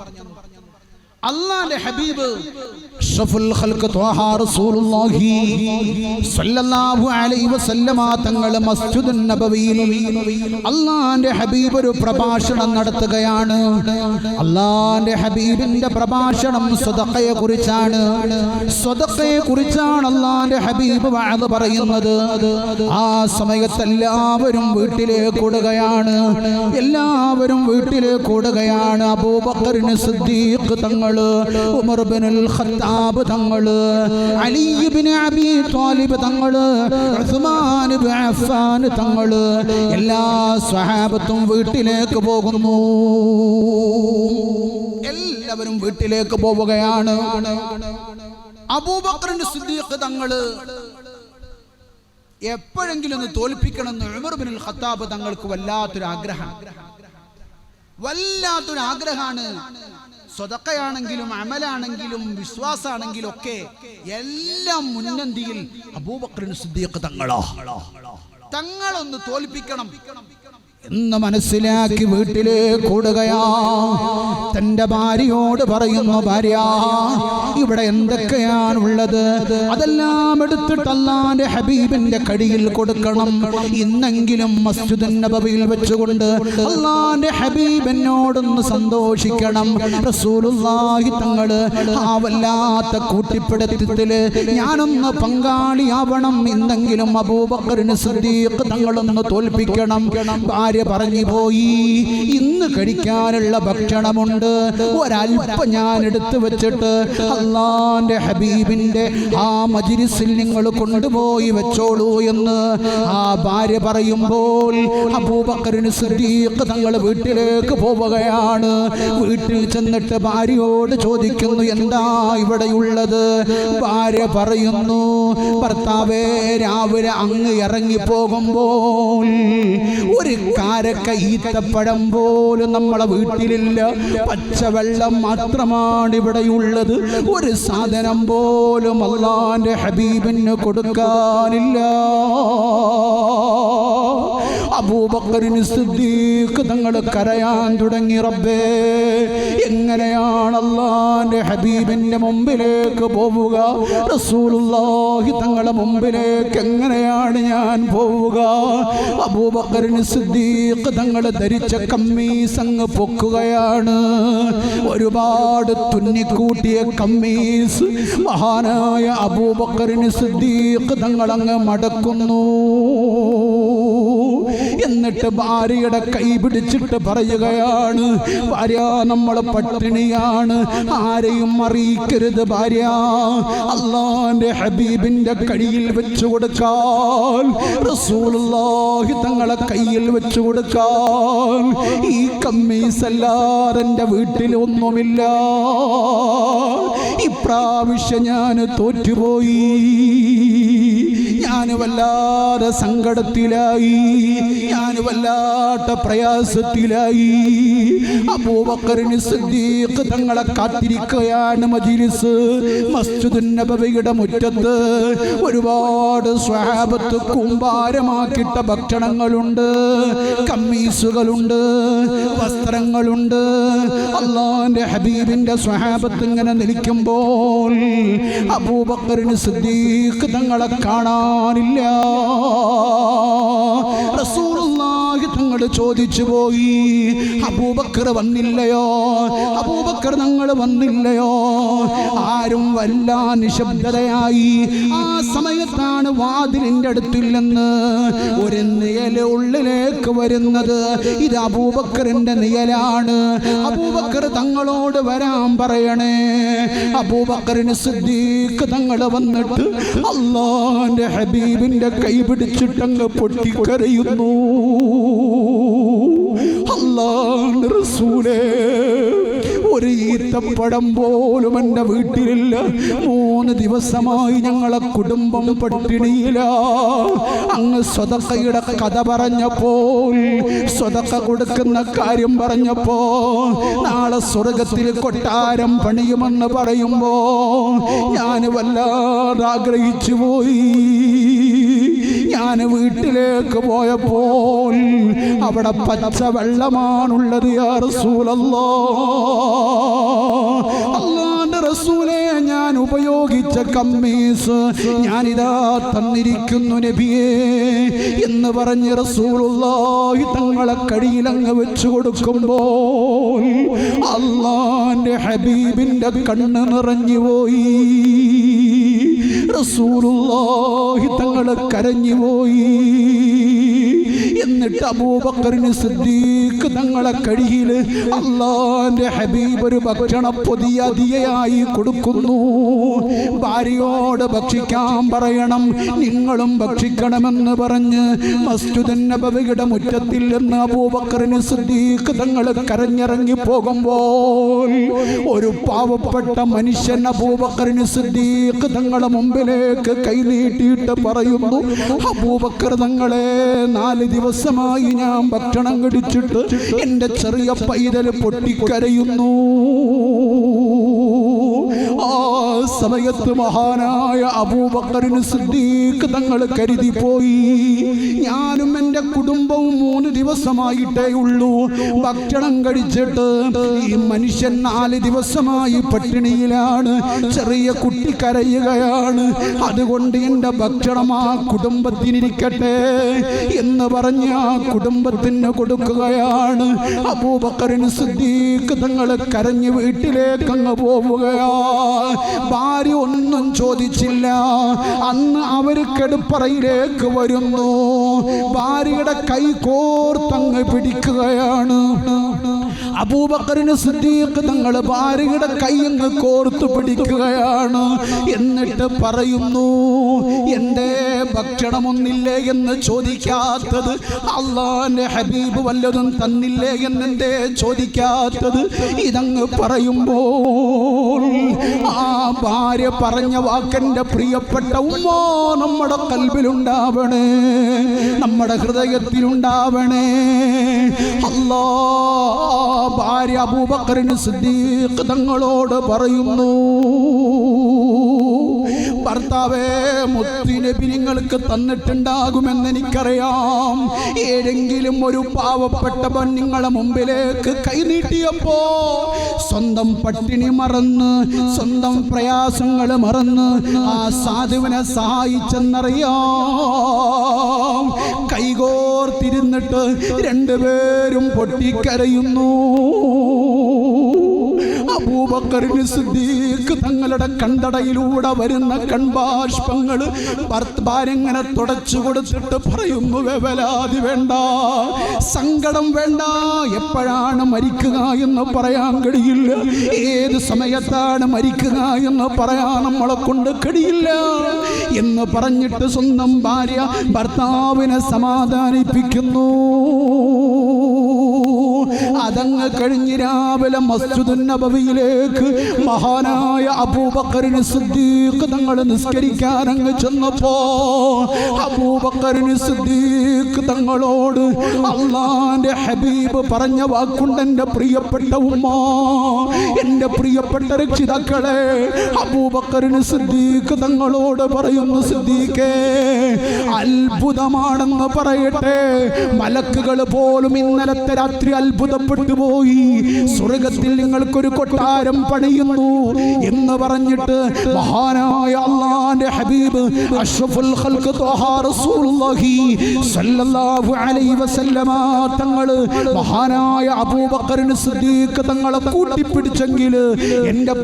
പറഞ്ഞു അള്ളാന്റെ ഹബീബ് തങ്ങൾ അള്ളാന്റെ ഹബീബ് ഒരു പ്രഭാഷണം നടത്തുകയാണ്. അള്ളാന്റെ ഹബീബിന്റെ പ്രഭാഷണം സ്വതക്കയെ കുറിച്ചാണ് സ്വതക്കയെ കുറിച്ചാണ് അള്ളാന്റെ ഹബീബ് വഅദ് പറയുന്നത്. ആ സമയത്ത് എല്ലാവരും വീട്ടിലേക്ക് ഓടുകയാണ്. എല്ലാവരും വീട്ടിലേക്ക് ഓടുകയാണ്. അബൂബക്കറിന് സിദ്ദീഖ് തങ്ങൾ ഉമർബിനുൽ ഖത്താബ് തങ്ങൾ അലി ഇബ്നു അബി ത്വാലിബ് തങ്ങൾ ഉസ്മാൻ അഫ്ഫാൻ തങ്ങൾ എല്ലാ സ്വഹാബത്തും വീട്ടിലേക്ക് പോകുന്നു. എല്ലാവരും വീട്ടിലേക്ക് പോവുകയാണ്. അബൂബക്കറിന്റെ സിദ്ദീഖ് തങ്ങൾ എപ്പോഴെങ്കിലും ഒന്ന് തോൽപ്പിക്കണമെന്ന് ഉമർബിനുൽ ഉമർ ഖത്താബ് തങ്ങൾക്ക് വല്ലാത്തൊരു ആഗ്രഹം വല്ലാത്തൊരു ആഗ്രഹമാണ്. സ്വതക്കയാണെങ്കിലും അമലാണെങ്കിലും വിശ്വാസാണെങ്കിലും ഒക്കെ എല്ലാം മുന്നന്തിയിൽ അബൂബക്രൻ സിദ്ദീഖ് തങ്ങളോ. തങ്ങളൊന്ന് തോൽപ്പിക്കണം. എന്ന് മനസ്സിലാക്കി വീട്ടിലേക്ക് കൂടുകയാ തന്റെ ഭാര്യയോട് പറയുന്നു ഭാര്യ ഇവിടെ എന്തൊക്കെയാണുള്ളത്? അതെല്ലാം എടുത്തിട്ട് അല്ലാന്റെ ഹബീബിന്റെ കടിയിൽ കൊടുക്കണം. ഇന്നെങ്കിലും മസ്ജിദ് നബവിയിൽ വെച്ചുകൊണ്ട് അല്ലാന്റെ ഹബീബ് എന്നോടൊന്ന് സന്തോഷിക്കണം. റസൂലുള്ളാഹി തങ്ങൾ ആ വല്ലാത്ത കൂട്ടിപ്പിടുത്തത്തിൽ ഞാനൊന്ന് പങ്കാളിയാവണം. ഇന്നെങ്കിലും അബൂബക്കറിന് സിദ്ദീഖ് തങ്ങളൊന്ന് തോൽപ്പിക്കണം. പറഞ്ഞു പോയി. ഇന്ന് കഴിക്കാനുള്ള ഭക്ഷണമുണ്ട്. ഒരല്പം ഞാൻ എടുത്തു വെച്ചിട്ട് അള്ളാന്റെ ഹബീബിന്റെ ആ മജിരിസിൽ നിങ്ങൾ കൊണ്ടുപോയി വെച്ചോളൂ എന്ന് ആ ഭാര്യ പറയുമ്പോൾ അബൂബക്കറിന് സിദ്ദീഖ് തങ്ങൾ വീട്ടിലേക്ക് പോവുകയാണ്. വീട്ടിൽ ചെന്നിട്ട് ഭാര്യയോട് ചോദിക്കുന്നു എന്താ ഇവിടെയുള്ളത്? ഭാര്യ പറയുന്നു ഭർത്താവേ രാവിലെ അങ്ങ് ഇറങ്ങി പോകുമ്പോൾ ഒരു കാരക്ക ഈത്തപ്പഴം പോലും നമ്മളെ വീട്ടിലില്ല. പച്ചവെള്ളം മാത്രമാണ് ഇവിടെയുള്ളത്. ഒരു സാധനം പോലും അള്ളാന്റെ ഹബീബിന് കൊടുക്കാനില്ല. അബൂബക്കറിന് സിദ്ദീഖ് തങ്ങൾ കരയാൻ തുടങ്ങി റബ്ബേ. എങ്ങനെയാണ് അള്ളാന്റെ ഹബീബിന്റെ മുമ്പിലേക്ക് പോവുക? റസൂലുള്ളാഹി തങ്ങളുടെ മുമ്പിലേക്ക് എങ്ങനെയാണ് ഞാൻ പോവുക? അബൂബക്കറിന് സിദ്ദീഖ് തങ്ങൾ ധരിച്ച കമ്മീസ് അങ്ങ് പൊക്കുകയാണ്. ഒരുപാട് തുന്നിക്കൂട്ടിയ കമ്മീസ് മഹാനായ അബൂബക്കറിന് സിദ്ദീഖ് തങ്ങളങ്ങ് മടക്കുന്നു. എന്നിട്ട് ഭാര്യയുടെ കൈ പിടിച്ചിട്ട് പറയുകയാണ് ഭാര്യ നമ്മൾ പട്ടിണിയാണ്. ആരെയും അറിയിക്കരുത് ഭാര്യ. അള്ളാന്റെ ഹബീബിന്റെ കയ്യിൽ വെച്ചു കൊടുക്കാൻ റസൂലുള്ളാഹി തങ്ങളെ കയ്യിൽ വെച്ചു കൊടുക്കാൻ ഈ കമ്മീസ് വീട്ടിൽ ഒന്നുമില്ല. ഇപ്രാവശ്യം ഞാൻ തോറ്റുപോയി. ഞാൻ വല്ലാതെ സങ്കടത്തിലായി. ഞാൻ വല്ലാത്ത പ്രയാസത്തിലായി. അബൂബക്കറിന് സിദ്ദീഖ് തങ്ങളെ കാത്തിരിക്കുകയാണ് മജിലിസ്. മസ്ജിദുൻ നബവിയുടെ മുറ്റത്ത് ഒരുപാട് സ്വഹാബത്ത് കൂമ്പാരമാക്കിയിട്ട ഭക്ഷണങ്ങളുണ്ട്. കമ്മീസുകളുണ്ട് വസ്ത്രങ്ങളുണ്ട്. അള്ളാന്റെ ഹബീബിന്റെ സ്വഹാബത്ത് ഇങ്ങനെ നിൽക്കുമ്പോൾ അബൂബക്കറിന് സിദ്ദീഖ് തങ്ങളെ കാണാനില്ല റസൂലുള്ളാഹി തങ്ങൾ ചോദിച്ചു പോയി. അബൂബക്കർ വന്നില്ലയോ? അബൂബക്കർ തങ്ങൾ വന്നില്ലയോ? ആരും വല്ല നിശബ്ദതയായി. ആ സമയത്താണ് വാതിലിന്റെ അടുത്തില്ലെന്ന് ഒരു നിയല ഉള്ളിലേക്ക് വരുന്നത്. ഇത് അബൂബക്കറിന്റെ നിയലാണ് അബൂബക്കർ തങ്ങളോട് വരാൻ പറയണേ. അബൂബക്കറിന് സിദ്ദീഖ് തങ്ങൾ വന്നിട്ട് അള്ളാന്റെ ഹബീബിന്റെ കൈ പിടിച്ചിട്ടങ്ങ് പൊട്ടിക്കരയുന്നു. അള്ളാന്റെ റസൂലേ ഒരു ഈത്തപ്പഴം പോലും എന്റെ വീട്ടിലില്ല. മൂന്ന് ദിവസമായി ഞങ്ങളെ കുടുംബം പട്ടിണിയില അങ്ങ് സ്വതക്കയുടെ കഥ പറഞ്ഞപ്പോൾ സ്വതക്ക കൊടുക്കുന്ന കാര്യം പറഞ്ഞപ്പോൾ നാളെ സ്വർഗത്തിൽ കൊട്ടാരം പണിയുമെന്ന് പറയുമ്പോൾ ഞാൻ വല്ലാതെ പോയി. ഞാൻ വീട്ടിലേക്ക് പോയപ്പോൾ അവിടെ പച്ച വെള്ളമാണുള്ളത് അറസൂലല്ലോ റസൂലെ ഞാൻ ഉപയോഗിച്ച കമ്മീസ് ഞാനിതാ തന്നിരിക്കുന്നു നബിയേ എന്ന് പറഞ്ഞ റസൂലുള്ളാഹി തങ്ങളെ കടിയിലങ്ങ് വെച്ചു കൊടുക്കുമ്പോൾ അള്ളാന്റെ ഹബീബിന്റെ കണ്ണ് നിറഞ്ഞു പോയി. റസൂലുള്ളാഹി തങ്ങളെ കരഞ്ഞു പോയി എന്നിട്ട് അബൂബക്കറിന് സിദ്ദീഖ് തങ്ങളെ കഴിയിൽ അള്ളാന്റെ ഹബീബ് ഒരു ഭക്ഷണ പൊതിയ കൊടുക്കുന്നു. ഭാര്യയോട് ഭക്ഷിക്കാൻ പറയണം നിങ്ങളും ഭക്ഷിക്കണമെന്ന് പറഞ്ഞ് മസ്ജിദുൻ നബവിയുടെ മുറ്റത്തിൽ നിന്ന് അബൂബക്കറിന് സിദ്ദീഖ് തങ്ങൾ കരഞ്ഞിറങ്ങി പോകുമ്പോൾ ഒരു പാവപ്പെട്ട മനുഷ്യൻ അബൂബക്കറിന് സിദ്ദീഖ് തങ്ങളുടെ മുമ്പിലേക്ക് കൈനീട്ടിയിട്ട് പറയുന്നു അബൂബക്കർ തങ്ങളെ നാല് ദിവസമായി ഞാൻ ഭക്ഷണം കടിച്ചിട്ട് എന്റെ ചെറിയ പൈതൽ പൊട്ടിക്കരയുന്നു. ആ സമയത്ത് മഹാനായ അബൂബക്കറിന് സിദ്ദീഖ് തങ്ങൾ കരുതി പോയി. ഞാനും എന്റെ കുടുംബവും മൂന്ന് ദിവസമായിട്ടേ ഉള്ളൂ. ഭക്ഷണം കഴിച്ചിട്ട് ഈ മനുഷ്യൻ നാല് ദിവസമായി പട്ടിണിയിലാണ്. ചെറിയ കുട്ടി കരയുകയാണ്. അതുകൊണ്ട് എന്റെ ഭക്ഷണം ആ കുടുംബത്തിനിരിക്കട്ടെ എന്ന് പറഞ്ഞ് ആ കുടുംബത്തിന് കൊടുക്കുകയാണ്. അബൂബക്കറിന് സിദ്ദീഖ് തങ്ങൾ കരഞ്ഞ് വീട്ടിലേക്ക് അങ്ങ് പോവുകയാ ഭാര്യ ഒന്നും ചോദിച്ചില്ല. അന്ന് അവർ കെടുപ്പറയിലേക്ക് വരുന്നു. ഭാര്യയുടെ കൈ കോർത്തങ്ങ് പിടിക്കുകയാണ്. അബൂബക്കറിന് സിദ്ദീഖ് തങ്ങൾ ഭാര്യയുടെ കൈ അങ്ങ് കോർത്തു പിടിക്കുകയാണ്. എന്നിട്ട് പറയുന്നു എന്റെ ഭക്ഷണമൊന്നില്ലേ എന്ന് ചോദിക്കാത്തത് അള്ളാന്റെ ഹബീബ് വല്ലതും തന്നില്ലേ എന്നെന്തേ ചോദിക്കാത്തത്? ഇതങ്ങ് പറയുമ്പോൾ ആ ഭാര്യ പറഞ്ഞ വാക്കെന്റെ പ്രിയപ്പെട്ട ഉമ്മ നമ്മുടെ കൽവിലുണ്ടാവണേ നമ്മുടെ ഹൃദയത്തിലുണ്ടാവണേ. അല്ലാ ഭാര്യ അബൂബക്കറിന് സിദ്ദീഖ് തങ്ങളോട് പറയുന്നു ഭർത്താവേ മുത്തുനബി നിങ്ങൾക്ക് തന്നിട്ടുണ്ടാകുമെന്ന് എനിക്കറിയാം ഏതെങ്കിലും ഒരു പാവപ്പെട്ടവൻ നിങ്ങളെ മുമ്പിലേക്ക് കൈനീട്ടിയപ്പോ സ്വന്തം പട്ടിണി മറന്ന് സ്വന്തം പ്രയാസങ്ങൾ മറന്ന് ആ സാധുവിനെ സഹായിച്ചെന്നറിയാം. കൈകോർത്തിരുന്നിട്ട് രണ്ടുപേരും പൊട്ടിക്കരയുന്നു. അബൂബക്കറിന് സിദ്ദീഖ് തങ്ങളുടെ കണ്ടടയിലൂടെ വരുന്ന കൺബാഷ്പങ്ങൾ ഭർത്താരെങ്ങനെ തുടച്ചു കൊടുത്തിട്ട് പറയുന്നു വേവലാതി വേണ്ട സങ്കടം വേണ്ട എപ്പോഴാണ് മരിക്കുക എന്ന് പറയാൻ കഴിയില്ല. ഏത് സമയത്താണ് മരിക്കുക എന്ന് പറയാൻ നമ്മളെ കൊണ്ട് കഴിയില്ല. എന്ന് പറഞ്ഞിട്ട് സ്വന്തം ഭാര്യ ഭർത്താവിനെ സമാധാനിപ്പിക്കുന്നു. അതങ്ങ് കഴിഞ്ഞ് രാവിലെ മസ്ജിദുൻ നബവിയിലേക്ക് മഹാനായ അബൂബക്കറിന് സിദ്ദീഖ് തങ്ങൾ നിസ്കരിക്കാൻ അങ്ങ് ചെന്നപ്പോ അബൂബക്കറിന് സിദ്ദീഖ് തങ്ങളോട് അള്ളാന്റെ ഹബീബ് പറഞ്ഞ വാക്കുണ്ട് എന്റെ പ്രിയപ്പെട്ട ഉമ്മ എന്റെ പ്രിയപ്പെട്ട രക്ഷിതാക്കളെ അബൂബക്കറിന് സിദ്ദീഖ് തങ്ങളോട് പറയുന്നു സിദ്ദീഖേ അത്ഭുതമാണെന്ന് പറയട്ടെ മലക്കുകൾ പോലും ഇന്നലത്തെ രാത്രി അത്ഭുതപ്പെട്ടു പോയി സ്വർഗത്തിൽ നിങ്ങൾക്കൊരു കൊട്ടാരം പണിയുന്നു എന്ന് പറഞ്ഞിട്ട് മഹാനായ അള്ളാന്റെ ഹബീബ് അഷ്റഫുൽ ഖൽഖ് ത്വഹ റസൂലുള്ളാഹി സ്വല്ലല്ലാഹു അലൈഹി വസല്ലമ തങ്ങൾ മഹാനായ അബൂബക്കറിന് സിദ്ദീഖ് തങ്ങളെ കൂട്ടിപ്പിടിച്ചെങ്കിൽ എന്റെ